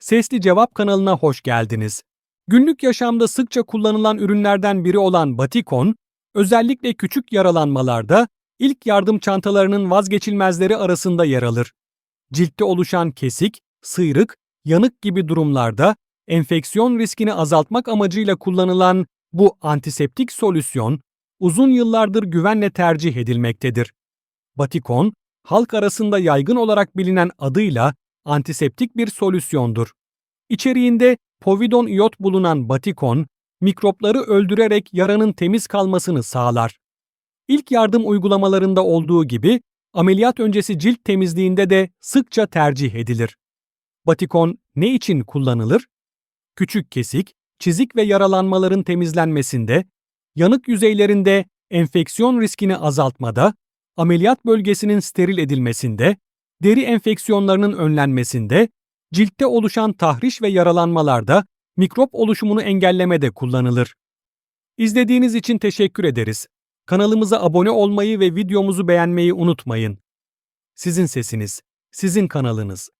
Sesli Cevap kanalına hoş geldiniz. Günlük yaşamda sıkça kullanılan ürünlerden biri olan Batikon, özellikle küçük yaralanmalarda ilk yardım çantalarının vazgeçilmezleri arasında yer alır. Ciltte oluşan kesik, sıyrık, yanık gibi durumlarda enfeksiyon riskini azaltmak amacıyla kullanılan bu antiseptik solüsyon uzun yıllardır güvenle tercih edilmektedir. Batikon, halk arasında yaygın olarak bilinen adıyla antiseptik bir solüsyondur. İçeriğinde povidon iyot bulunan batikon, mikropları öldürerek yaranın temiz kalmasını sağlar. İlk yardım uygulamalarında olduğu gibi ameliyat öncesi cilt temizliğinde de sıkça tercih edilir. Batikon ne için kullanılır? Küçük kesik, çizik ve yaralanmaların temizlenmesinde, yanık yüzeylerinde enfeksiyon riskini azaltmada, ameliyat bölgesinin steril edilmesinde, deri enfeksiyonlarının önlenmesinde, ciltte oluşan tahriş ve yaralanmalarda mikrop oluşumunu engellemede kullanılır. İzlediğiniz için teşekkür ederiz. Kanalımıza abone olmayı ve videomuzu beğenmeyi unutmayın. Sizin sesiniz, sizin kanalınız.